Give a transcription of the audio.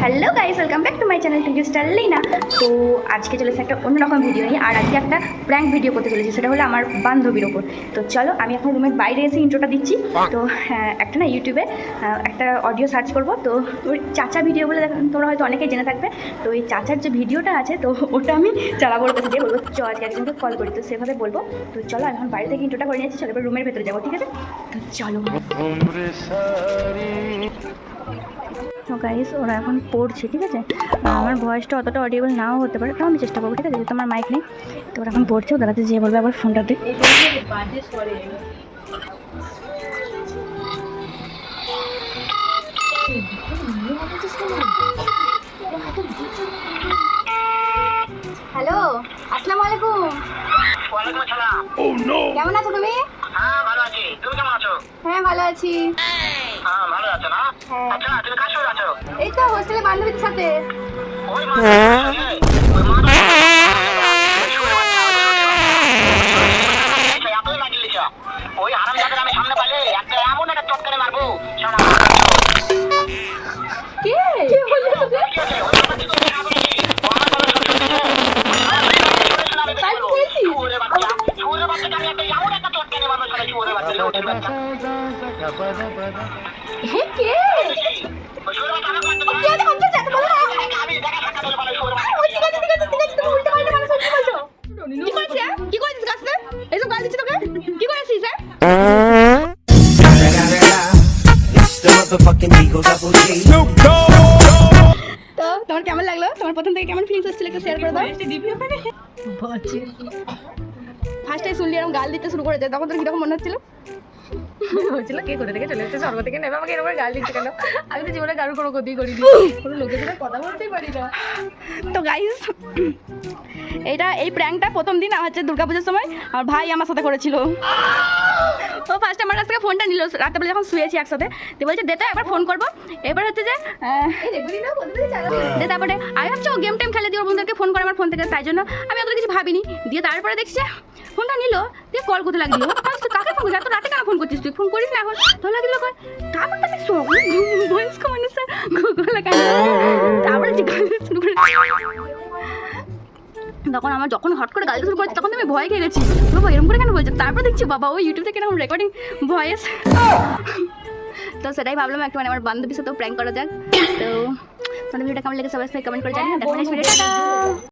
Hello guys welcome back to my channel Tinki star Lina তো আজকে চলেছে একটা অন্যরকম ভিডিও নিয়ে আর আজকে একটা প্র্যাঙ্ক ভিডিও করতে চলেছি সেটা হলো আমার বান্ধবীর ওপর। তো চলো আমি এখন রুমের বাইরে এসে ইন্ট্রোটা দিচ্ছি। তো হ্যাঁ, একটা না ইউটিউবে একটা অডিও সার্চ করব। তো ওই চাচা ভিডিও বলে দেখ- তোমরা হয়তো অনেকেই জেনে থাকবে তো এই চাচার যে ভিডিওটা আছে তো ওটা আমি চালাবো ওর কাছে দিয়ে বলব চ আজকে একজনকে কল করি। তো সেভাবে বলব। তো চলো আমি এখন বাইরে থেকে ইন্ট্রোটা করে নিয়েছি চলো এবার রুমের ভেতরে যাব ঠিক আছে? তো চলো। গাইস ওরা এখন পড়ছে ঠিক আছে? আমার ভয়েসটা অতটা অডিয়েবল নাও হতে পারে তাও আমি চেষ্টা করব ঠিক আছে? যেহেতু আমার মাইক নেই তো ওরা এখন পড়ছে ওদের কাছে যেয়ে বলবে আবার ফোনটা দিই হ্যালো আসসালামু আলাইকুম। ওয়ালাইকুম আসসালাম। কেমন আছো তুমি? হ্যাঁ ভালো আছি। তুমি কেমন আছো? হ্যাঁ ভালো আছি। হ্যাঁ ভালো আছো না? হ্যাঁ। আচ্ছা তুমি আছো এই তো হোস্টেলে বান্ধবীর সাথে। কে? তো তোমার কেমন লাগল? তোমার প্রথম থেকে কেমন ফিলিংস হচ্ছিল একটু শেয়ার করে দাও। ফার্স্টে শুনলি এরকম গাল দিতে শুরু করেছে তখন তোর কীরকম মনে হচ্ছিল? হয়েছিল কে কোথা থেকে চলে এসেছে? স্বর্গ থেকে নেবে আমাকে এরকম গাল দিচ্ছে কেন? আমি তো জীবনে কারোর কোনো ক্ষতি করিনি। কোনো লোকের সাথে কথা বলতেই পারি না। তো গাইস এটা এই প্র্যাঙ্কটা প্রথম দিন হচ্ছে দুর্গাপূজার সময় আমার ভাই আমার সাথে করেছিল। ও ফার্স্ট আমার কাছ থেকে ফোনটা নিল রাত্রেবেলা যখন শুয়েছি একসাথে তো বলছে দে তো একবার ফোন করব। এবার হচ্ছে যে দিয়ে তারপরে আমি ভাবছি ও গেম টাইম খেলে দিয়ে ওর বন্ধুদেরকে ফোন করে আমার ফোন থেকে। তাই জন্য আমি অত কিছু ভাবিনি। দিয়ে তারপরে দেখছি ফোনটা নিল দিয়ে কল করতে লাগল কাকে ফোন করছিস? রাতে কেন ফোন করছিস তুই? ফোন করিস না এখন? তো লাগল কল তারপর তো বয়স্ক মানুষের গলা তারপরে তখন আমার যখন হট করে গালিতে শুরু করেছে, তখন আমি ভয় খেয়ে গেছি। বাবা এরকম করে কেন বলছে? তারপর দেখছি বাবা, ওই ইউটিউব থেকে এরকম রেকর্ডিং ভয়েস তো সেটাই ভাবলাম একটু মানে আমার বান্ধবীর সাথেও প্র্যাঙ্ক করা যাক। তো তোমাদের ভিডিওটা কেমন লেগে সবাই কমেন্ট করে ভিডিও